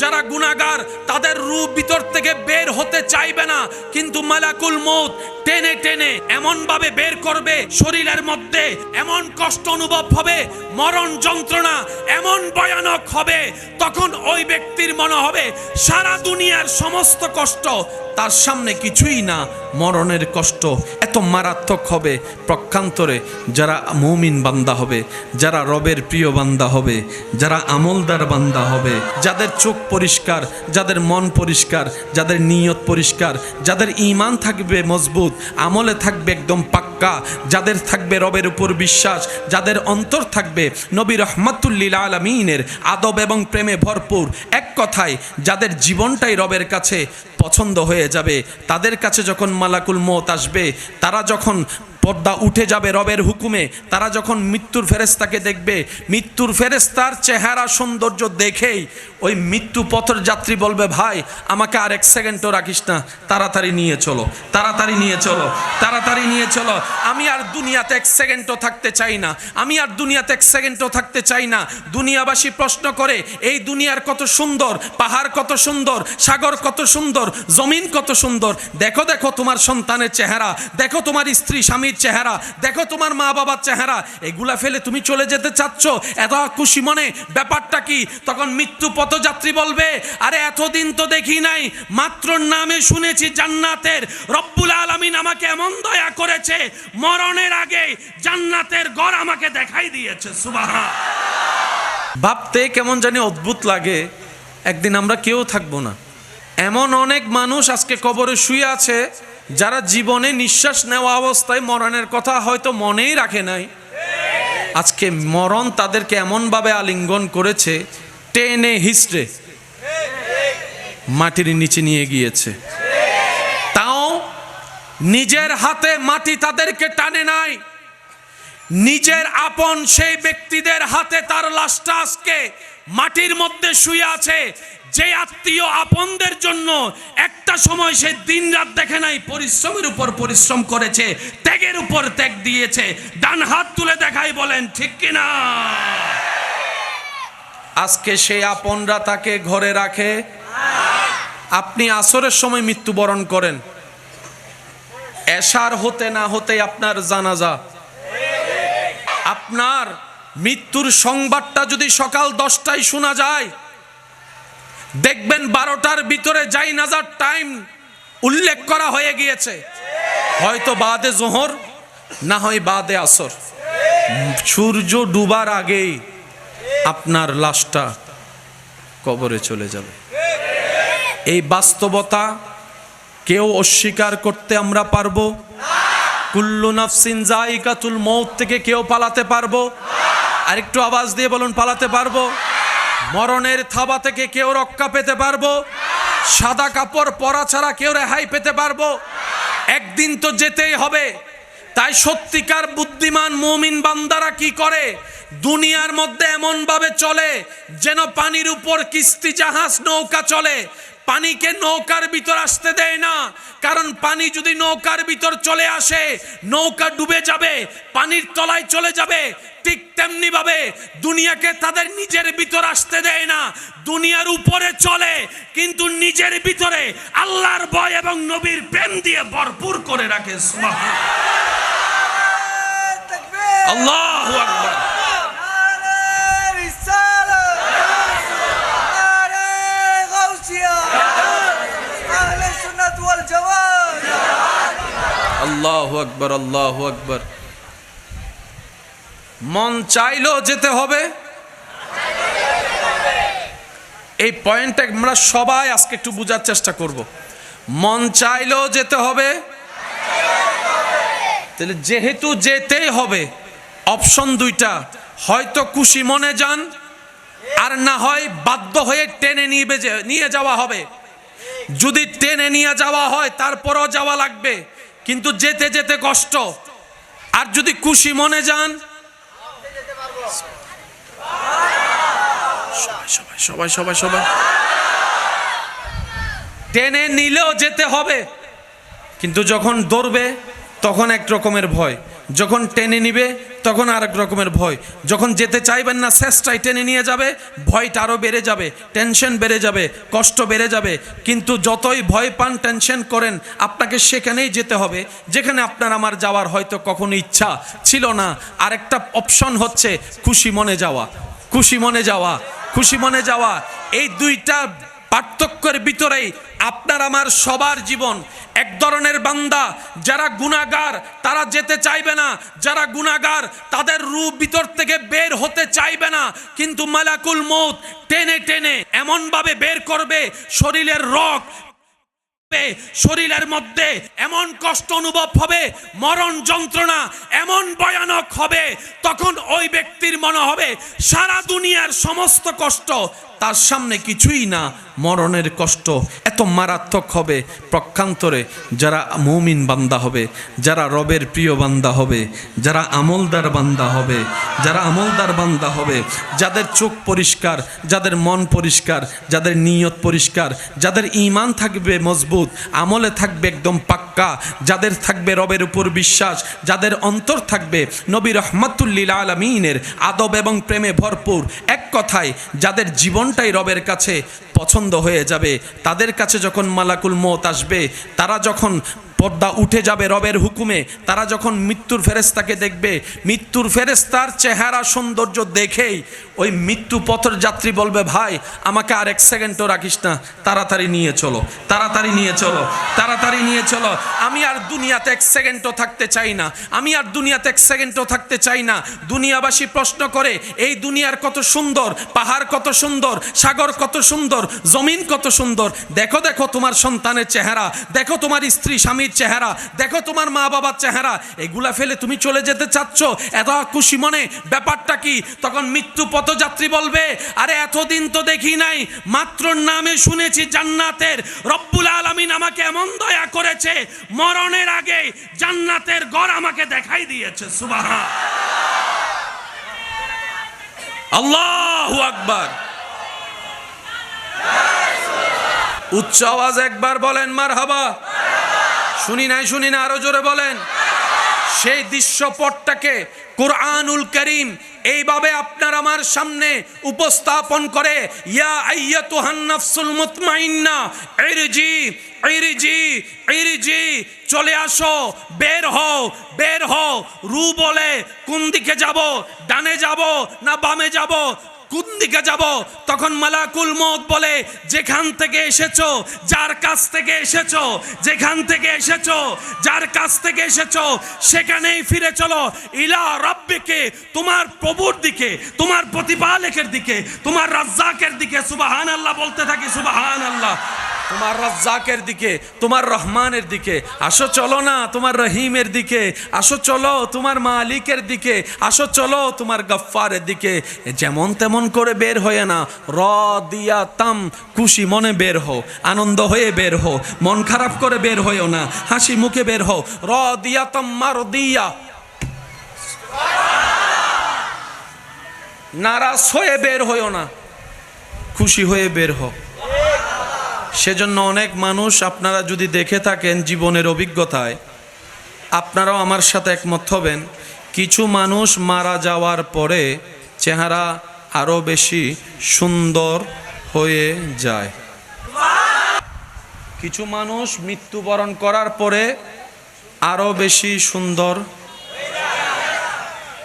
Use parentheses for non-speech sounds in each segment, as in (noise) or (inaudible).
যারা গুনাগার তাদের রূপ ভিতর থেকে বের হতে চাইবে না। কিন্তু মালাকুল মৌত টেনে টেনে এমন ভাবে বের করবে, শরীরের মধ্যে এমন কষ্ট অনুভব হবে, মরণ যন্ত্রণা এমন ভয়ানক হবে, তখন ওই ব্যক্তির মনে হবে, সারা দুনিয়ার সমস্ত কষ্ট তার সামনে কিছুই না, মরণের কষ্ট এত মারাত্মক হবে। প্রক্ষান্তরে যারা মৌমিন বান্দা হবে, যারা রবের প্রিয় বান্দা হবে, যারা আমলদার বান্দা হবে, যাদের চোখ পরিষ্কার, যাদের মন পরিষ্কার, যাদের নিয়ত পরিষ্কার, যাদের ইমান থাকবে মজবুত, আমলে থাকবে একদম পাক্কা, যাদের থাকবে রবের উপর বিশ্বাস, যাদের অন্তর থাকবে নবী রহমাতুল্লিল আলমিনের আদব এবং প্রেমে ভরপুর, এক কথায় যাদের জীবনটাই রবের কাছে পছন্দ হয়ে যাবে, তাদের কাছে যখন মালাকুল মত আসবে, তারা যখন পর্দা উঠে যাবে রবের হুকুমে, তারা যখন মৃত্যুর ফেরেস্তাকে দেখবে, মৃত্যুর ফেরেস্তার চেহারা সৌন্দর্য দেখেই ওই মৃত্যু পথের যাত্রী বলবে, ভাই, আমাকে আর এক সেকেন্ডও রাখিস না। তাড়াতাড়ি নিয়ে চলো, তাড়াতাড়ি নিয়ে চলো, তাড়াতাড়ি নিয়ে চলো। আমি আর দুনিয়াতে এক সেকেন্ডও থাকতে চাই না। আমি আর দুনিয়াতে এক সেকেন্ডও থাকতে চাই না। দুনিয়াবাসী প্রশ্ন করে, এই দুনিয়ার কত সুন্দর, পাহাড় কত সুন্দর, সাগর কত সুন্দর, জমিন কত সুন্দর? দেখো দেখো তোমার সন্তানের চেহারা, দেখো তোমার স্ত্রী স্বামীর চেহারা, দেখো তোমার মা বাবার চেহারা। এগুলা ফেলে তুমি চলে যেতে চাচ্ছ? এত খুশি মনে? ব্যাপারটা কি? তখন মৃত্যু পথযাত্রী বলবে, আরে এতদিন তো দেখি নাই, মাত্র নামে শুনেছি জান্নাতের রব্বুল আলামিন আমাকে এমন দয়া করেছে, মরণের আগে জান্নাতের ঘর আমাকে দেখাই দিয়েছে। সুবাহা ভাবতে কেমন জানি অদ্ভুত লাগে, একদিন আমরা কেউ থাকব না। এমন অনেক মানুষ আজকে কবরে শুয়ে আছে, যারা জীবনে নিঃশ্বাস নেওয়া অবস্থায় মরণের কথা হয়তো মনেই রাখে নাই। আজকে মরণ তাদেরকে এমনভাবে আলিঙ্গন করেছে, টেনে হিস্ট্রে মাটির নিচে নিয়ে গিয়েছে। তাও নিজের হাতে মাটি তাদেরকে টানে নাই। নিজের আপন সেই ব্যক্তিদের হাতে তার লাশটা আজকে মাটির মধ্যে শুয়ে আছে। যে আত্মীয় আপনদের জন্য একটা সময় সে দিন রাত দেখে নাই, পরিশ্রমের উপর পরিশ্রম করেছে, ত্যাগের উপর ত্যাগ দিয়েছে। ডান হাত তুলে দেখাই বলেন, ঠিক কিনা আজকে সেই আপনরা তাকে ঘরে রাখে আপনি আসরের সময় মৃত্যুবরণ করেন। এশার হতে না হতে আপনার জানাজা। আপনার মৃত্যুর সংবাদটা যদি সকাল দশটায় শোনা যায়, দেখবেন বারোটার ভিতরে যাই নাজার টাইম উল্লেখ করা হয়ে গিয়েছে। হয়তো বাদে জোহর, না হয় বাদে আসর। সূর্য ডুবার আগেই আপনার লাশটা কবরে চলে যাবে। এই বাস্তবতা কেউ অস্বীকার করতে আমরা পারব? কুল্লু নাফসিন জাইকাতুল মৌত থেকে কেউ পালাতে পারব? আর একটু আওয়াজ দিয়ে বলুন, পালাতে পারব? মরণের থাবা থেকে কেউ রক্ষা পেতে পারব? সাদা কাপড় পরা ছাড়া কেউ রেহাই পেতে পারব? একদিন তো যেতেই হবে। তাই সত্যিকার বুদ্ধিমান মুমিন বান্দারা কি করে? দুনিয়ার মধ্যে এমন ভাবে চলে যেন পানির উপর কিস্তি জাহাজ নৌকা চলে। পানিকে নৌকার ভিতর আসতে দেয় না। কারণ পানি যদি নৌকার ভিতর চলে আসে নৌকা ডুবে যাবে পানির তলায় চলে যাবে ঠিক তেমনি ভাবে দুনিয়াকে তাদের নিজের ভিতর আসতে দেয় না। দুনিয়ার উপরে চলে কিন্তু নিজের ভিতরে আল্লাহর ভয় এবং নবীর প্রেম দিয়ে ভরপুর করে রাখে আল্লাহু আকবার। আল্লাহু আকবার আল্লাহু আকবার। মন চাইলো যেতে হবে। এই পয়েন্টটা আমরা সবাই আজকে একটু বোঝার চেষ্টা করব। মন চাইলেও যেতে হবে। তাহলে যেহেতু যেতেই হবে, অপশন দুইটা, হয়তো খুশি মনে যান, আর না হয় বাধ্য হয়ে টেনে নিয়ে নিয়ে যাওয়া হবে। যদি টেনে নিয়ে যাওয়া হয়, তারপরও যাওয়া লাগবে। কিন্তু যেতে যেতে কষ্ট। আর যদি খুশি মনে যান। সবাই সবাই সবাই সবাই টেনে নিলেও যেতে হবে। কিন্তু যখন দৌড়বে, তখন এক রকমের ভয়। যখন টেনে নিবে, তখন আরেক রকমের ভয়। যখন যেতে চাইবেন না শেষটাই টেনে নিয়ে যাবে, ভয়টা আরও বেড়ে যাবে, টেনশন বেড়ে যাবে, কষ্ট বেড়ে যাবে। কিন্তু যতই ভয় পান, টেনশন করেন, আপনাকে সেখানেই যেতে হবে, যেখানে আপনার আমার যাওয়ার হয়তো কখনো ইচ্ছা ছিল না। আরেকটা অপশন হচ্ছে, খুশি মনে যাওয়া, খুশি মনে যাওয়া, খুশি মনে যাওয়া। এই দুইটা পার্থক্যের ভিতরেই আপনার, আমার সবার জীবন। এক ধরনের বান্দা, যারা গুণাগার তারা যেতে চাইবে না। যারা গুণাগার তাদের রূপ ভিতর থেকে বের হতে চাইবে না। কিন্তু মালাকুল মৌত টেনে টেনে এমনভাবে বের করবে, শরীরের রক শরীরের মধ্যে এমন কষ্ট অনুভব হবে, মরণ যন্ত্রণা এমন ভয়ানক হবে, তখন ওই ব্যক্তির মনে হবে, সারা দুনিয়ার সমস্ত কষ্ট, তার সামনে কিছুই না, মরণের কষ্ট এত মারাত্মক হবে। প্রক্ষান্তরে যারা মৌমিন বান্দা হবে, যারা রবের প্রিয় বান্দা হবে, যারা আমলদার বান্দা হবে, যারা আমলদার বান্দা হবে, যাদের চোখ পরিষ্কার, যাদের মন পরিষ্কার, যাদের নিয়ত পরিষ্কার, যাদের ইমান থাকবে মজবুত আমলে থাকবে একদম পাক্কা। যাদের থাকবে রবের উপর বিশ্বাস, যাদের অন্তর থাকবে নবী রহমাতুল্লিল আলমিনের আদব এবং প্রেমে ভরপুর। এক কথায়, যাদের জীবনটাই রবের কাছে পছন্দ হয়ে যাবে, তাদের কাছে যখন মালাকুল মত আসবে, তারা যখন পর্দা উঠে যাবে রবের হুকুমে। তারা যখন মৃত্যুর ফেরেস্তাকে দেখবে, মৃত্যুর ফেরেস্তার চেহারা সৌন্দর্য দেখেই ওই মৃত্যু পথর যাত্রী বলবে, ভাই, আমাকে আর এক সেকেন্ডও রাখিস না, তাড়াতাড়ি নিয়ে চলো, তাড়াতাড়ি নিয়ে চলো, তাড়াতাড়ি নিয়ে চলো। আমি আর দুনিয়াতে এক সেকেন্ডও থাকতে চাই না, আমি আর দুনিয়াতে এক সেকেন্ডও থাকতে চাই না। দুনিয়াবাসী প্রশ্ন করে, এই দুনিয়ার কত সুন্দর, পাহাড় কত সুন্দর, সাগর কত সুন্দর, জমিন কত সুন্দর, দেখো দেখো তোমার সন্তানের চেহারা, দেখো তোমার স্ত্রী স্বামীর চেহারা। দেখো তোমার মা বাবার চেহারা। এগুলা ফেলে তুমি চলে যেতে চাচ্ছ? এত খুশি মনে? ব্যাপারটা কি? তখন মৃত্যু পথযাত্রী বলবে, আরে এতদিন তো দেখি নাই। মাত্র নামে শুনেছি জান্নাতের। রব্বুল আলামিন আমাকে এমন দয়া করেছে, মরণের আগে জান্নাতের ঘর আমাকে দেখাই দিয়েছে। সুবাহা আল্লাহু আকবার। উচ্চ আওয়াজ একবার বলেন মার হাবা শুনি নাই, শুনি না আরও জোরে বলেন। সেই দৃশ্যপটটাকে কোরআনুল করিম এইভাবে আপনার আমার সামনে উপস্থাপন করে, ইয়া চলে আসো, বের হও বের হও, রু বলে কোন দিকে যাব, ডানে যাব না বামে যাব কোন দিকে যাব? তখন মালাকুল মত বলে, যেখান থেকে এসেছ, যার কাছ থেকে এসেছ, যেখান থেকে এসেছ, যার কাছ থেকে এসেছ, সেখানেই ফিরে চলো। ইলা রব্বিকে, তোমার প্রভুর দিকে, তোমার প্রতিপালকের দিকে, তোমার রাজ্জাকের দিকে সুবাহান আল্লাহ বলতে থাকি সুবাহান আল্লাহ তোমার রাজ্জাকের দিকে, তোমার রহমানের দিকে, আসো চলো না তোমার রহিমের দিকে, আসো চলো তোমার মালিকের দিকে, আসো চলো তোমার গফফারের দিকে। যেমন তেমন করে বের হয়ে না র দিয়া তাম খুশি মনে বের হো আনন্দ হয়ে বের হো মন খারাপ করে বের হয়েও না, হাসি মুখে বের হো র দিয়া তাম মার দিয়া নারাজ হয়ে বের হয়েও না, খুশি হয়ে বের হো সেজন্য অনেক মানুষ আপনারা যদি দেখে থাকেন জীবনের অভিজ্ঞতায়, আপনারাও আমার সাথে একমত হবেন। কিছু মানুষ মারা যাওয়ার পরে চেহারা আরও বেশি সুন্দর হয়ে যায়। কিছু মানুষ মৃত্যুবরণ করার পরে আরও বেশি সুন্দর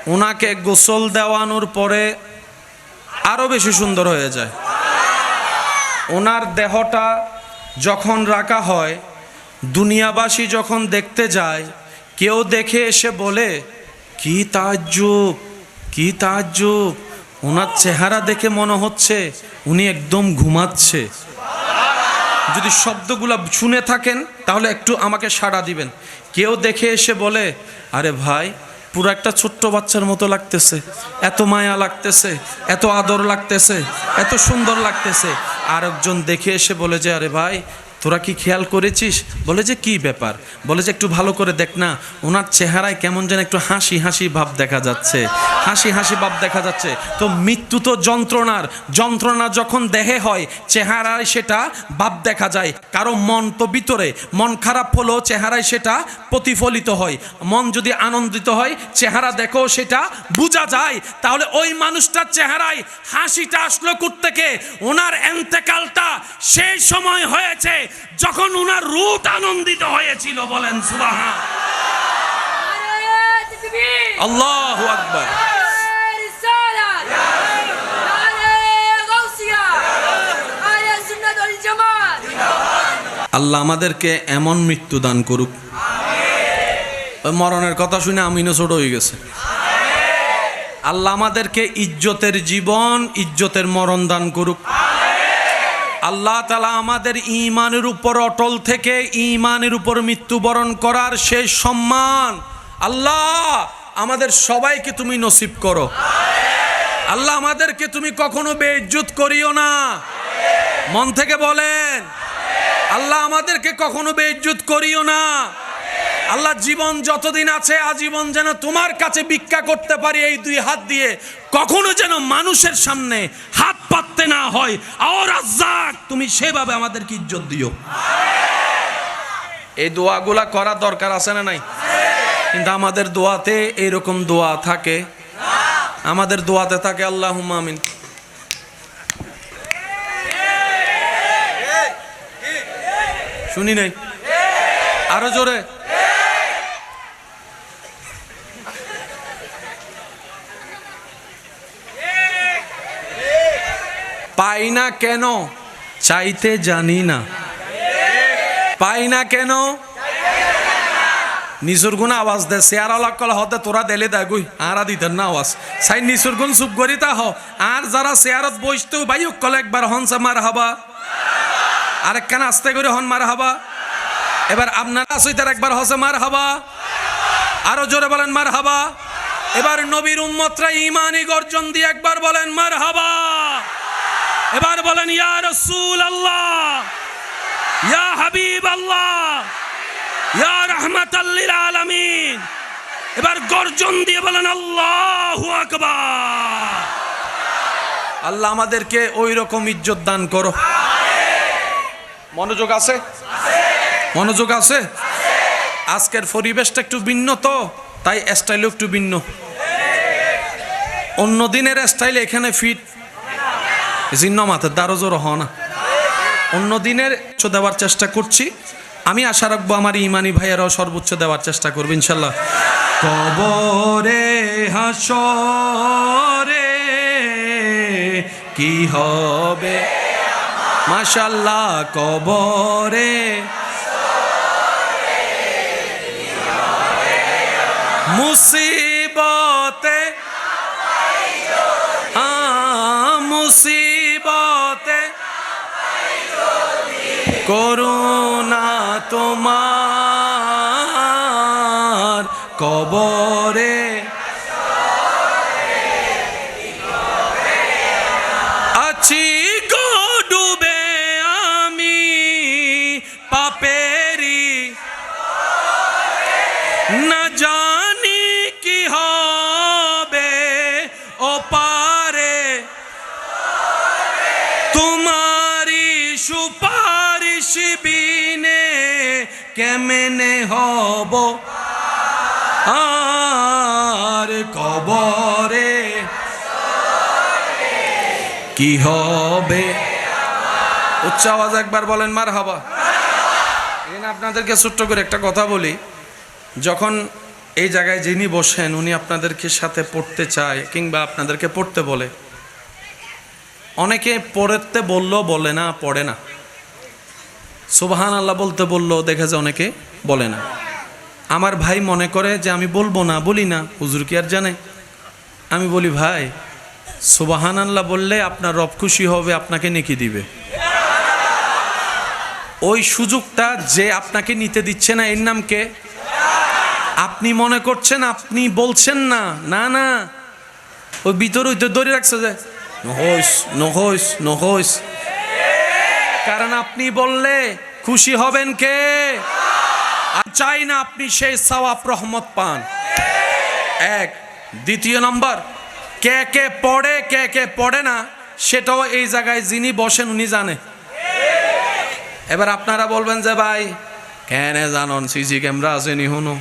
ওনাকে গোসল দেওয়ানোর পরে আরও বেশি সুন্দর হয়ে যায়। ওনার দেহটা যখন রাখা হয়, দুনিয়াবাসী যখন দেখতে যায়, কেউ দেখে এসে বলে, কি তাজ্জুব কি তাজ্জুব, ওনার চেহারা দেখে মনে হচ্ছে উনি একদম ঘুমাচ্ছে। যদি শব্দগুলো শুনে থাকেন, তাহলে একটু আমাকে সাড়া দিবেন। কেউ দেখে এসে বলে, আরে ভাই পুরো একটা ছোট্ট বাচ্চার মতো লাগতেছে। এত মায়া লাগতেছে, এত আদর লাগতেছে, এত সুন্দর লাগতেছে। আরেকজন দেখে এসে বলে যে, আরে ভাই তোরা কি খেয়াল করেছিস? বলে যে, কি ব্যাপার? বলে যে, একটু ভালো করে দেখ না, ওনার চেহারায় কেমন যেন একটু হাসি হাসি ভাব দেখা যাচ্ছে। হাসি হাসি ভাব দেখা যাচ্ছে। তো মৃত্যু তো যন্ত্রণার। যন্ত্রণা যখন দেহে হয়, চেহারায় সেটা ভাব দেখা যায়। কারও মন তো ভিতরে। মন খারাপ হলেও চেহারায় সেটা প্রতিফলিত হয়। মন যদি আনন্দিত হয়, চেহারা দেখো সেটা বোঝা যায়। তাহলে ওই মানুষটার চেহারায় হাসিটা আসলো থেকে ওনার এন্তেকালটা সেই সময় হয়েছে। যখন ওনার রুট আনন্দিত হয়েছিল বলেন সুবাহা আল্লাহ আকবার। আল্লাহ আমাদেরকে এমন মৃত্যু দান করুক। ওই মরণের কথা শুনে আমিনও ছোট হয়ে গেছে। আল্লাহ আমাদেরকে ইজ্জতের জীবন ইজ্জতের মরণ দান করুক। আল্লাহ তালা আমাদের ইমানের উপর অটল থেকে ইমানের উপর মৃত্যুবরণ করার শেষ সম্মান। আল্লাহ, আমাদের সবাইকে তুমি নসিব করো। আল্লাহ, আমাদেরকে তুমি কখনো বেজ্জুত করিও না। মন থেকে বলেন, আল্লাহ, আমাদেরকে কখনো বেজ্জুত করিও না। আল্লাহ জীবন যতদিন আছে, আজীবন যেন তোমার কাছে ভিক্ষা করতে পারি এই দুই হাত দিয়ে। কখনো যেন মানুষের সামনে হাত পাততে না হয়। আর আজ্জাক, তুমি সেভাবে আমাদেরকে ইজ্জত দিও। এই দোয়াগুলা করার দরকার আছে না নাই? কিন্তু আমাদের দোয়াতে এরকম দোয়া থাকে। আমাদের দোয়াতে থাকে আল্লাহ আমিন। শুনি নাই? আরও জোরে পাই না কেন? চাইতে জানি না। পাই না কেন? নিসুর গুণ আওয়াজ দে। আলাক কল হতে তোরা দেলে দে গুই। আরা দিতেন না আওয়াজ। সাই নিসুর গুণ চুপ করি তা হ। আর যারা শেয়ারত বসতো ভাই কল একবার হনসে মার হাবা আরেকখান আস্তে করে হন মার হাবা এবার আপনারা সইতার একবার হসে মার হাবা আরও জোরে বলেন মার হাবা এবার নবীর উম্মতরা ইমানি গর্জন দিয়ে একবার বলেন মার হাবা এবার বলেন ইয়া রসুল আল্লাহ ইয়া হাবিব আল্লাহ ইয়া রহমাতাল্লিল আলামিন। এবার গর্জন দিয়ে বলেন আল্লাহু আকবার। আল্লাহ আমাদেরকে ওই রকম ইজ্জত দান করো। মনোযোগ আছে? মনোযোগ আছে? আজকের পরিবেশটা একটু ভিন্ন তো তাই স্টাইলও একটু ভিন্ন। অন্য দিনের স্টাইল এখানে ফিট জিন্ন মাথার দ্বারও জোর হ না অন্য দিনের দেওয়ার চেষ্টা করছি। আমি আশা রাখব আমার ইমানি ভাইয়েরাও সর্বোচ্চ দেওয়ার চেষ্টা করব ইনশাল্লাহ। কবরে হাসরে কি হবে? মাশাল্লাহ কবরে মুসিবতে আ, করুণা তোমার কবরে আর কবরে। কি হবে? উচ্চ আওয়াজ একবার বলেন মার হাবা এখানে আপনাদেরকে ছোট্ট করে একটা কথা বলি। যখন এই জায়গায় যিনি বসেন, উনি আপনাদেরকে সাথে পড়তে চায় কিংবা আপনাদেরকে পড়তে বলে। অনেকে পড়তে বললেও বলে না, পড়ে না। সুবাহান আল্লাহ বলতে বললেও দেখে যে অনেকে বলে না। আমার ভাই মনে করে যে আমি বলব না, বলি না। হুজুর কি আর জানে? আমি বলি, ভাই সুবাহান আল্লাহ বললে আপনার রব খুশি হবে, আপনাকে নেকি দিবে। ওই সুযোগটা যে আপনাকে নিতে দিচ্ছে না, এর নামকে আপনি মনে করছেন, আপনি বলছেন না। না না। ওই ভিতর ওই তো ধরে রাখছে যে নহস নহইস নহইস। কারণ আপনি বললে খুশি হবেন কে? চাই না আপনি সেই সওয়াব রহমত পান। এক, দ্বিতীয় নম্বর, কে কে পড়ে, কে কে পড়ে না, সেটাও এই জায়গায় যিনি বসেন উনি জানে। এবার আপনারা বলবেন যে, ভাই, কেন জানন সিসি ক্যামেরা আছে নি হুনো?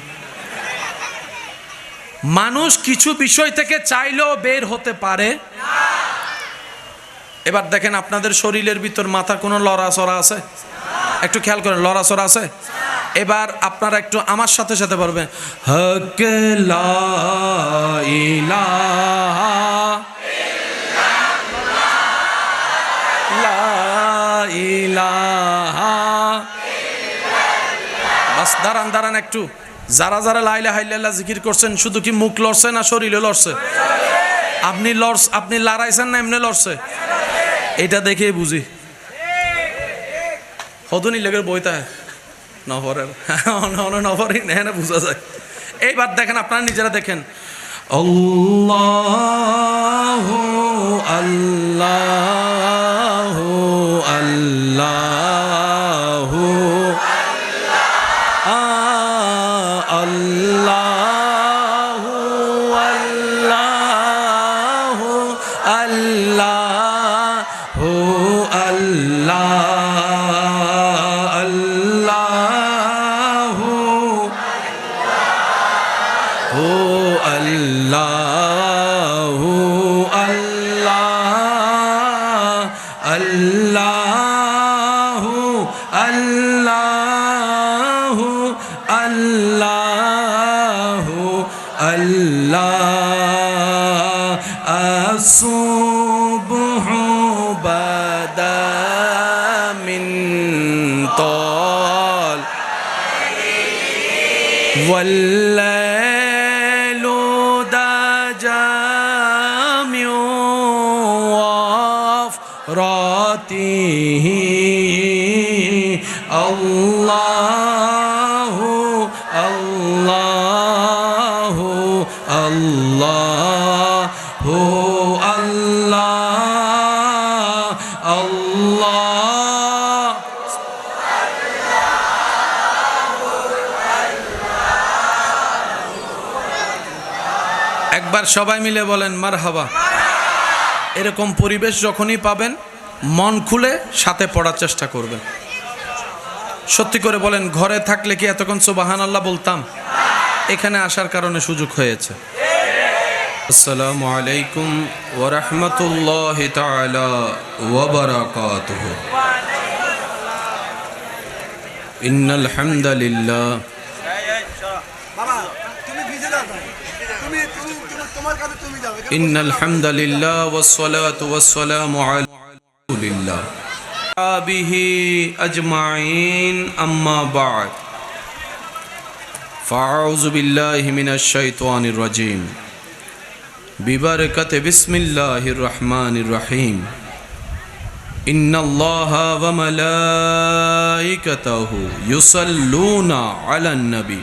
মানুষ কিছু বিষয় থেকে চাইলেও বের হতে পারে। এবার দেখেন আপনাদের শরীরের ভিতর মাথা কোনো লড়াচড়া আছে? একটু খেয়াল করেন, লড়াচড়া আছে? এবার আপনারা একটু আমার সাথে সাথে পারবেন হক লা ইলাহা লা ইলাহা বাস, দাঁড়ান দাঁড়ান একটু। যারা যারা লাইলা হাইল্লাহ জিকির করছেন, শুধু কি মুখ লড়ছে না শরীরে লড়ছে? আপনি লড়স আপনি লড়াইছেন না, এমনি লড়ছে? এটা দেখেই বুঝি। হদনি লেগের বইতা নভরের। (laughs) নভরই না বুঝা যায়। এইবার দেখেন আপনারা নিজেরা দেখেন। আল্লাহ আল্লাহ আল্লাহ। সবাই মিলে বলেন মার হাবা এরকম পরিবেশ যখনই পাবেন, মন খুলে সাথে পড়ার চেষ্টা করবেন। সত্যি করে বলেন, ঘরে থাকলে কি এতক্ষণ সুবাহান আল্লাহ বলতাম? এখানে আসার কারণে সুযোগ হয়েছে। আসসালামু আলাইকুম ওরহমতুল্লাহ বারাকাতুহু। ইন্নাল হামদালিল্লাহ ان الحمد لله والصلاه والسلام على رسول الله به اجمعين اما بعد فاعوذ بالله من الشيطان الرجيم ببركه بسم الله الرحمن الرحيم ان الله وملائكته يصلون على النبي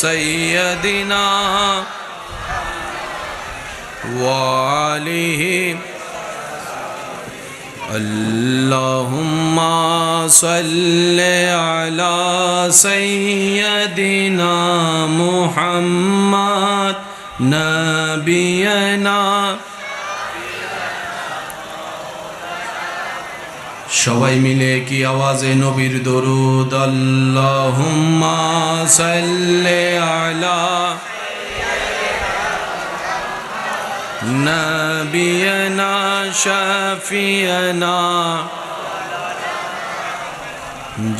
سيدنا وعليه اللهم صل على سيدنا محمد نبينا সবাই মিলে কি আওয়াজে নবীর দরুদ? আল্লাহুম্মা সাল্লি আলা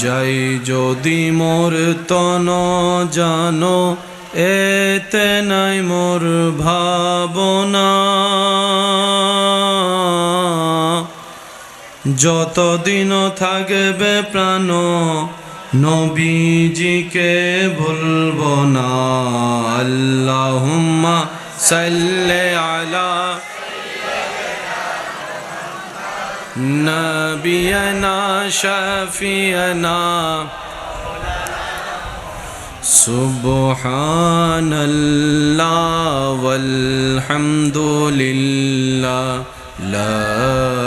যাই যদি মোর তন জানো, এতে নাই মোর ভাবনা। যতদিন থাকবে প্রাণ নবীজিকে ভুলব না আল্লাহুম্মা সাল্লি আলা নবিয়না শফিয়না سبحان الله والحمد لله لا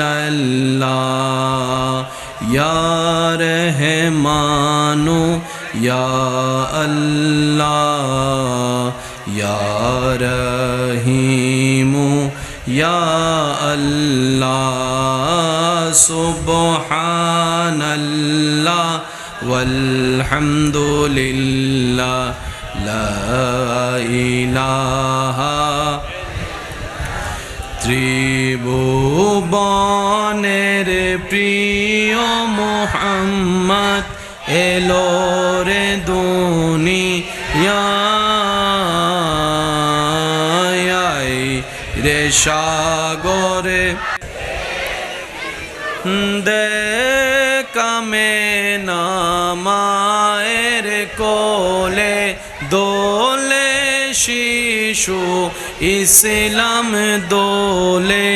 يا یا رحمانو الله يا رحيم يا الله سبحان الله والحمد لله لا الہ ত্রিভুবনের প্রিয় মোহাম্মদ এলো রে দুনিয়ায়। রে সাগরে দে কামে নামায়ের কোলে দোলে শিশু ইসলাম দোলে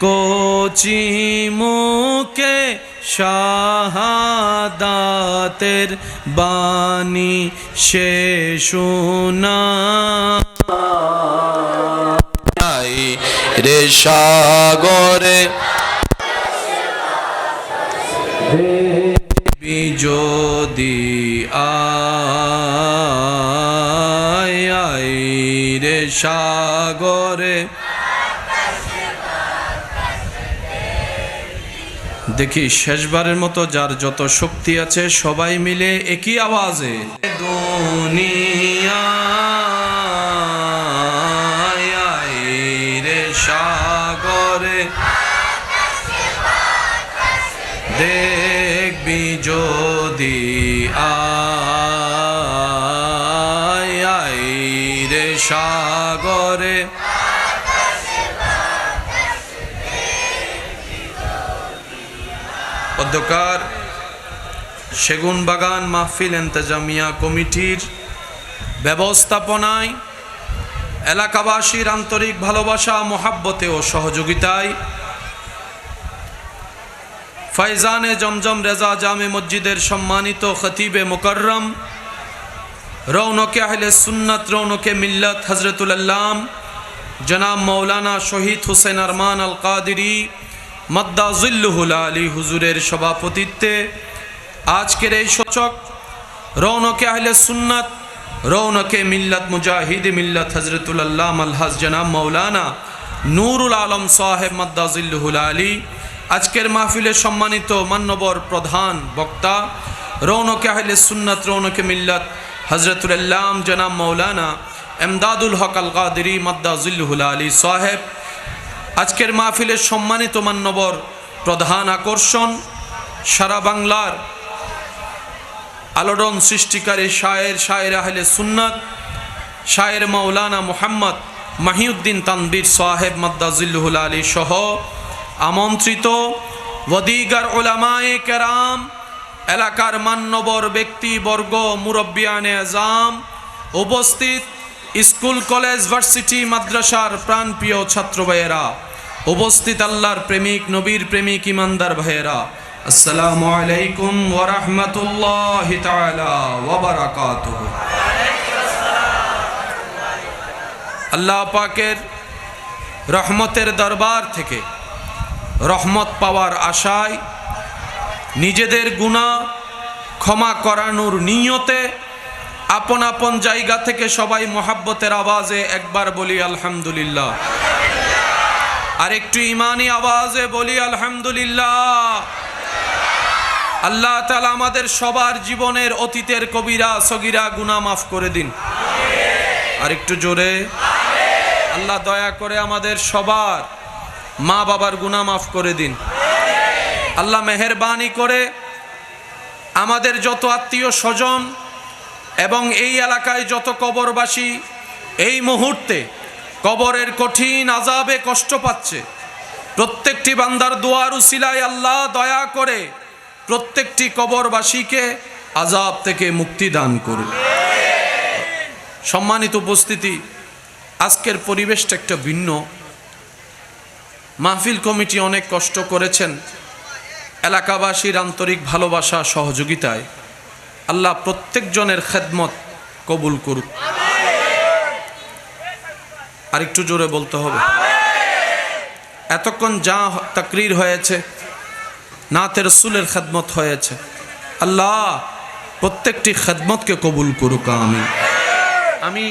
কোচি মুখে শাহাদাতের বাণী সে শোনা। রে সাগরে দেখি শেষবারের মতো যার যত শক্তি আছে সবাই মিলে একই আওয়াজে। রে সাগরে দেখবি যদি অধ্যকার সেগুন বাগান মাহফিল এন্তেজামিয়া কমিটির ব্যবস্থাপনায় এলাকাবাসীর আন্তরিক ভালোবাসা, মোহাব্বতে ও সহযোগিতায় ফাইজানে জমজম রেজা জামে মসজিদের সম্মানিত খতিবে মুকররম রৌনকে আহলে সুন্নত রৌনকে মিল্লত হজরতুল্লাম জনাব মৌলানা শহীদ হুসেন আরমান আল কাদিরি মদ্দাজুল্লুহুল আলী হুজুরের সভাপতিত্বে আজকের এই সূচক, রৌনকে আহলে সুন্নত, রৌনকে মিল্লাত মুজাহিদ, মিল্লত হজরতুল্লাহ আলহাজ জনাব মৌলানা নুরুল আলম সাহেব মদ্দাজুল্লুহুল আলী, আজকের মাহফিলে সম্মানিত মান্যবর প্রধান বক্তা, রৌনকে আহলে সুন্নত, রৌনকে মিল্লাত হজরতুল্লাম জনাব মৌলানা এমদাদুল হক আল কাদিরি মদ্দাজুল্লুহুল আলী সাহেব। আজকের মাহফিলের সম্মানিত মান্যবর প্রধান আকর্ষণ সারা বাংলার আলোড়ন সৃষ্টিকারী শায়ের শায়ের আহলে সুন্নাত, শায়ের মৌলানা মুহাম্মদ মাহিউদ্দিন তানবীর সাহেব মদ্দাজিল্লুহুল আলী সহ আমন্ত্রিত ওদিগার ওলামায়ে কেরাম, এলাকার মান্যবর ব্যক্তিবর্গ, মুরব্বিয়ানে আজাম উপস্থিত স্কুল, কলেজ, ভার্সিটি, মাদ্রাসার প্রাণপ্রিয় ছাত্র ভাইয়েরা উপস্থিত আল্লাহর প্রেমিক, নবীর প্রেমিক ইমানদার ভাইয়েরা, আসসালামু আলাইকুম ওয়া রাহমাতুল্লাহি তাআলা ওয়া বারাকাতুহু। আল্লাহ পাকের রহমতের দরবার থেকে রহমত পাওয়ার আশায় নিজেদের গুণা ক্ষমা করানোর নিয়তে আপন আপন জায়গা থেকে সবাই মোহাব্বতের আওয়াজে একবার বলি, আলহামদুলিল্লাহ। আর একটু ইমানি আওয়াজে বলি, আলহামদুলিল্লাহ। আল্লাহ তালা আমাদের সবার জীবনের অতীতের কবিরা, সগিরা গুনা মাফ করে দিন। আর একটু জোরে। আল্লাহ দয়া করে আমাদের সবার মা বাবার গুনা মাফ করে দিন। আল্লাহ মেহরবানি করে আমাদের যত আত্মীয় স্বজন এবং এই এলাকায় যত কবরবাসী, এই মুহূর্তে কবরের কঠিন আজাবে কষ্ট পাচ্ছে। প্রত্যেকটি বান্দার দোয়ার উসিলায় আল্লাহ দয়া করে প্রত্যেকটি কবরবাসীকে আজাব থেকে মুক্তি দান করুন। সম্মানিত উপস্থিতি, আজকের পরিবেশটা একটা ভিন্ন। মাহফিল কমিটি অনেক কষ্ট করেছেন। এলাকাবাসীর আন্তরিক ভালোবাসা, সহযোগিতায়। আল্লাহ প্রত্যেকজনের খেদমত কবুল করুক। আরেকটু জোরে বলতে হবে। এতক্ষণ যা তাকরির হয়েছে, নাতের রসুলের খেদমত হয়েছে। আল্লাহ প্রত্যেকটি খেদমতকে কবুল করুক আমি আমি